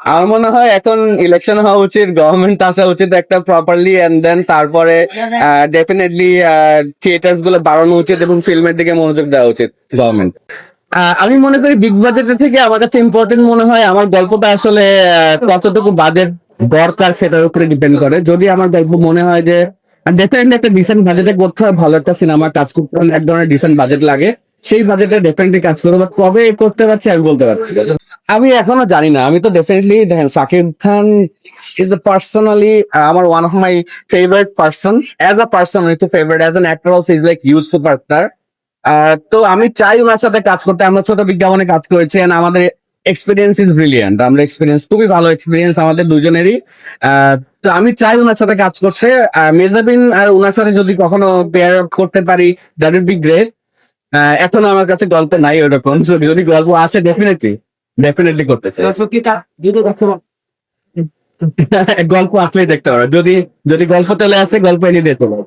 আমার মনে হয় এখন ইলেকশন হওয়া উচিত গভর্নমেন্ট আসা উচিত একটা প্রপারলি এন্ড দেন তারপরে ডেফিনেটলি থিয়েটারগুলো বাড়ানো উচিত এবং ফিল্মের দিকে মনোযোগ দেওয়া উচিত গভর্নমেন্ট আমি মনে করি বিগ বাজেটের থেকে আমার কাছে ইম্পর্টেন্ট মনে হয় আমার গল্পটা আসলে কতটুকু বাজেট দরকার সেটার উপরে ডিপেন্ড করে। যদি আমার গল্প মনে হয় যে ডেফিনেটলি একটা ডিসেন্ট বাজেটে করতে হয় ভালো একটা সিনেমা কাজ করতে হলে এক ধরনের ডিসেন্ট বাজেট লাগে সেই বাজেটে ডেফিনেটলি কাজ করব বাট কবে করতে পারছি আমি বলতে পারছি। আমি এখনও জানি না। আমি তো ডেফিনেটলি দেখেন Shakib Khan is a personally আমার one of my favourite person as a person is favourite as an actor also is like huge superstar তো আমি চাই ওনার সাথে কাজ করতে। আমরা ছোট বিজ্ঞাপনে কাজ করেছি আমাদের এক্সপিরিয়েন্স ইজ ব্রিলিয়েন্ট আমরা এক্সপিরিয়েন্স খুবই ভালো এক্সপিরিয়েন্স আমাদের দুজনেরই। আহ, তো আমি চাই ওনার সাথে কাজ করতে। আহ, মেজাবিন আর ওনার সাথে যদি কখনো পেয়ার করতে পারি দ্যাট উড বি গ্রেট এখন আমার কাছে গল্প নাই ওরকম যদি গল্প আসে ডেফিনেটলি ডেফিনেটলি করতে চাই। সত্যি তা যদি দেখতে গল্প আসলেই দেখতে পারো যদি যদি গল্প চলে আসে গল্প এনে দেখতে পারো